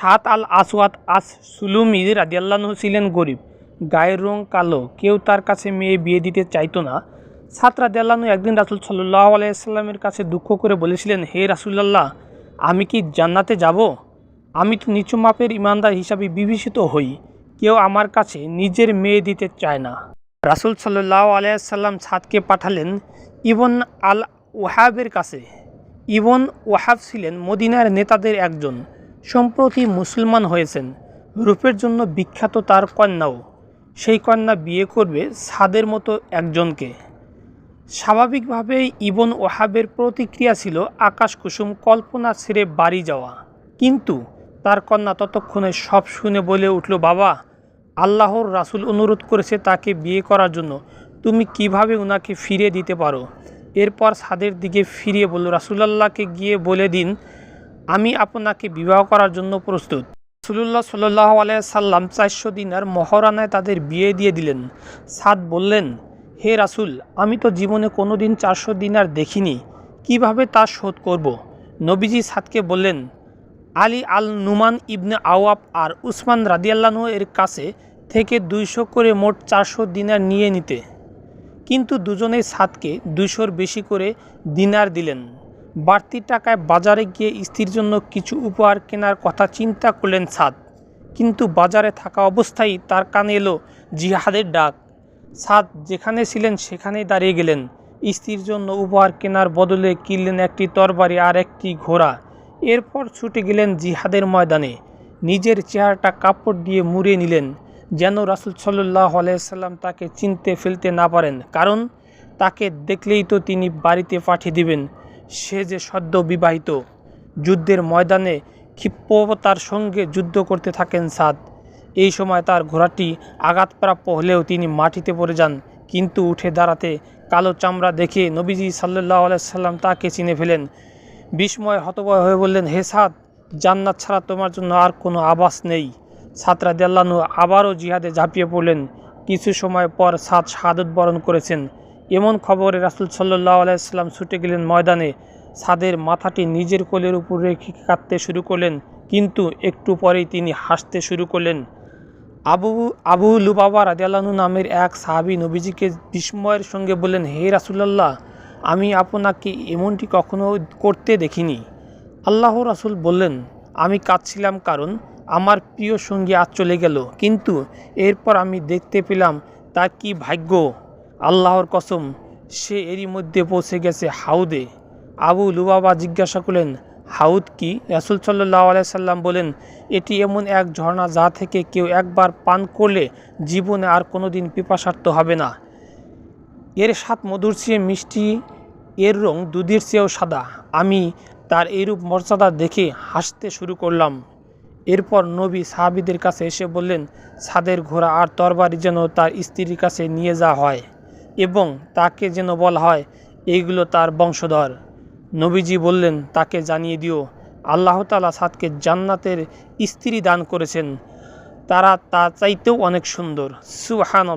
সাত আল আসওয়াত আস সুলুমি রাদিয়াল্লাহু ছিলেন গরিব। গায়ের রং কালো, কেউ তার কাছে মেয়ে বিয়ে দিতে চাইতো না। সাত রাদিয়াল্লাহু একদিন রাসুল সাল্লাহ আলাইসাল্লামের কাছে দুঃখ করে বলেছিলেন, হে রাসুল্লাহ আমি কি জান্নাতে যাব? আমি তো নিচু মাপের ইমানদার হিসাবে বিভীষিত হই। কেউ আমার কাছে নিজের মেয়ে দিতে চায় না। রাসুল সাল্লাহ আলাইসাল্লাম ছাদকে পাঠালেন, ইবন আল ওয়াহাবের কাছে। ইবন ওয়াহাব ছিলেন মদিনার নেতাদের একজন। সম্প্রতি মুসলমান হয়েছেন। রূপের জন্য বিখ্যাত তার কন্যাও। সেই কন্যা বিয়ে করবে সাদের মতো একজনকে। স্বাভাবিকভাবেই ইবন ওহাবের প্রতিক্রিয়া ছিল আকাশ কুসুম কল্পনা ছেড়ে বাড়ি যাওয়া। কিন্তু তার কন্যা ততক্ষণে সব শুনে বলে উঠল, বাবা, আল্লাহর রাসূল অনুরোধ করেছে তাকে বিয়ে করার জন্য। তুমি কীভাবে ওনাকে ফিরে দিতে পারো? এরপর সাদের দিকে ফিরিয়ে বলল, রাসুলাল্লাহকে গিয়ে বলে দিন আমি আপনাকে বিবাহ করার জন্য প্রস্তুত। রাসুলুল্লাহ সাল্লাহ সাল্লাম চারশো দিনার মহারানায় তাদের বিয়ে দিয়ে দিলেন। সাদ বললেন, হে রাসুল, আমি তো জীবনে কোনো দিন চারশো দিনার দেখিনি। কীভাবে তা শোধ করব। নবীজি সাদকে বললেন, আলী আল নুমান ইবনে আওয়াব আর উসমান রাদিয়াল্লাহু এর কাছে থেকে দুইশো করে মোট চারশো দিনার নিয়ে নিতে। কিন্তু দুজনেই সাদকে দুইশোর বেশি করে দিনার দিলেন। বাড়তি টাকায় বাজারে গিয়ে স্ত্রীর জন্য কিছু উপহার কেনার কথা চিন্তা করলেন সাদ। কিন্তু বাজারে থাকা অবস্থায় তার কানে এলো জিহাদের ডাক। সাদ যেখানে ছিলেন সেখানেই দাঁড়িয়ে গেলেন। স্ত্রীর জন্য উপহার কেনার বদলে কিনলেন একটি তরবারি আর একটি ঘোড়া। এরপর ছুটে গেলেন জিহাদের ময়দানে। নিজের চেহারাটা কাপড় দিয়ে মুড়িয়ে নিলেন, যেন রাসুল সাল্লাহ আলাইসাল্লাম তাকে চিনতে ফেলতে না পারেন। কারণ তাকে দেখলেই তো তিনি বাড়িতে পাঠিয়ে দিবেন। সে যে সদ্য বিবাহিত, যুদ্ধের ময়দানে ক্ষিপ্রতার সঙ্গে যুদ্ধ করতে থাকেন সাদ। এই সময় তার ঘোড়াটি আঘাতপ্রাপ্য হলেও তিনি মাটিতে পড়ে যান, কিন্তু উঠে দাঁড়াতে কালো চামড়া দেখে নবীজি সাল্লাহ আলাইসাল্লাম তাকে চিনে ফেলেন। বিস্ময় হতবয় হয়ে বললেন, হে সাদ, জান্নাত ছাড়া তোমার জন্য আর কোনো আবাস নেই। সাতরা দেল্লানু আবারও জিহাদে ঝাঁপিয়ে পড়লেন। কিছু সময় পর সাদ শাহাদত বরণ করেছেন। এমন খবরে রাসুল সাল্লাহ আলাইসাল্লাম ছুটে গেলেন ময়দানে। সাদের মাথাটি নিজের কোলের উপর রেখে কাঁদতে শুরু করলেন, কিন্তু একটু পরেই তিনি হাসতে শুরু করলেন। আবু আবু লুবাবা রাজিয়াল্লাহু নামের এক সাহাবি নবীজিকে বিস্ময়ের সঙ্গে বললেন, হে রাসুলাল্লাহ, আমি আপনাকে এমনটি কখনো করতে দেখিনি। আল্লাহ রাসুল বললেন, আমি কাঁদছিলাম কারণ আমার প্রিয় সঙ্গী আজ চলে গেল, কিন্তু এরপর আমি দেখতে পেলাম তার কি ভাগ্য? আল্লাহর কসম, সে এরই মধ্যে পৌঁছে গেছে হাউদে। আবু লুবাবা জিজ্ঞাসা করলেন, হাউদ কি? রাসুল সাল্লাহ আলাইসাল্লাম বলেন, এটি এমন এক ঝর্ণা যা থেকে কেউ একবার পান করলে জীবনে আর কোনো দিন পিপাসার্থ হবে না। এর স্বাদ মধুর চেয়ে মিষ্টি, এর রং দুধের চেয়েও সাদা। আমি তার এইরূপ মর্যাদা দেখে হাসতে শুরু করলাম। এরপর নবী সাহাবিদের কাছে এসে বললেন সাদের ঘোড়া আর তরবারি যেন তার স্ত্রীর কাছে নিয়ে যাওয়া হয়। এবং তাকে যেন বলা হয়, এইগুলো তার বংশধর। নবীজি বললেন, তাকে জানিয়ে দিও, আল্লাহ তালা সাদকে জান্নাতের স্ত্রী দান করেছেন। তারা তা চাইতেও অনেক সুন্দর। সুহান